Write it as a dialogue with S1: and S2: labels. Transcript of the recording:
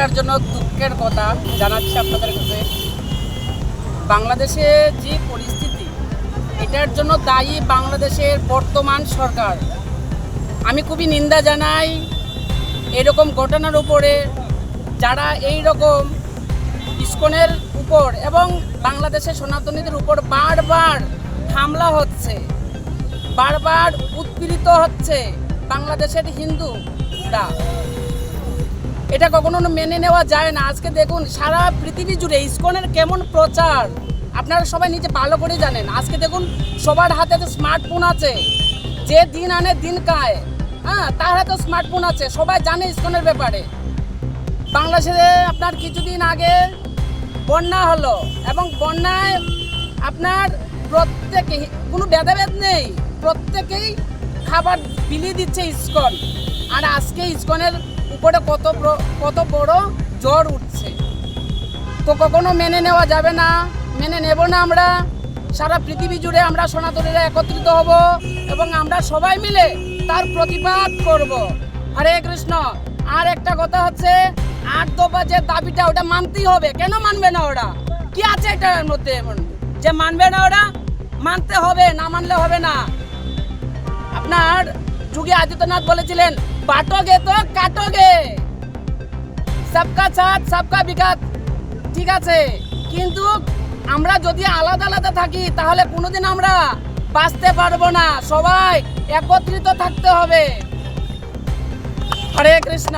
S1: এটার জন্য দুঃখের কথা জানাচ্ছি আপনাদের কাছে। বাংলাদেশে যে পরিস্থিতি, এটার জন্য দায়ী বাংলাদেশের বর্তমান সরকার। আমি খুবই নিন্দা জানাই এরকম ঘটনার উপরে, যারা এই রকম ইস্কনের উপর এবং বাংলাদেশের সনাতনীদের উপর বারবার হামলা হচ্ছে, বারবার উৎপীড়িত হচ্ছে বাংলাদেশের হিন্দুরা। এটা কখনো মেনে নেওয়া যায় না। আজকে দেখুন, সারা পৃথিবী জুড়ে ইসকনের কেমন প্রচার? আপনারা সবাই নিজে ভালো করে জানেন। আজকে দেখুন, সবার হাতে তো স্মার্টফোন আছে। যে দিন আনে দিন খায়। হ্যাঁ তার হাতে স্মার্টফোন আছে। সবাই জানে ইসকনের ব্যাপারে। বাংলাদেশে আপনার কিছুদিন আগে বন্যা হলো এবং বন্যায় আপনার প্রত্যেকে কোনো ভেদাভেদ নেই। প্রত্যেকেই খাবার বিলিয়ে দিচ্ছে ইসকন। আর আজকে ইসকনের উপরে কত কত বড় জ্বর উঠছে। তো কখনো মেনে নেওয়া যাবে না, মেনে নেব না আমরা। সারা পৃথিবী জুড়ে আমরা সনাতনীরা একত্রিত হব এবং আমরা সবাই মিলে তার প্রতিবাদ করব। হরে কৃষ্ণ। আর একটা কথা হচ্ছে, আট দফা যে দাবিটা ওটা মানতেই হবে। কেন মানবে না ওরা? কি আছে এটার মধ্যে এমন? যে মানবে না ওরা? মানতে হবে, না মানলে হবে না। আপনার যোগী আদিত্যনাথ বলেছিলেন, বাটোগে তো কাটোগে। সবকা সাথ, সবকা বিকাশ ঠিক আছে, কিন্তু আমরা যদি আলাদা আলাদা থাকি, তাহলে কোনোদিন আমরা বাঁচতে পারব না। সবাই একত্রিত থাকতে হবে।
S2: হরে কৃষ্ণ।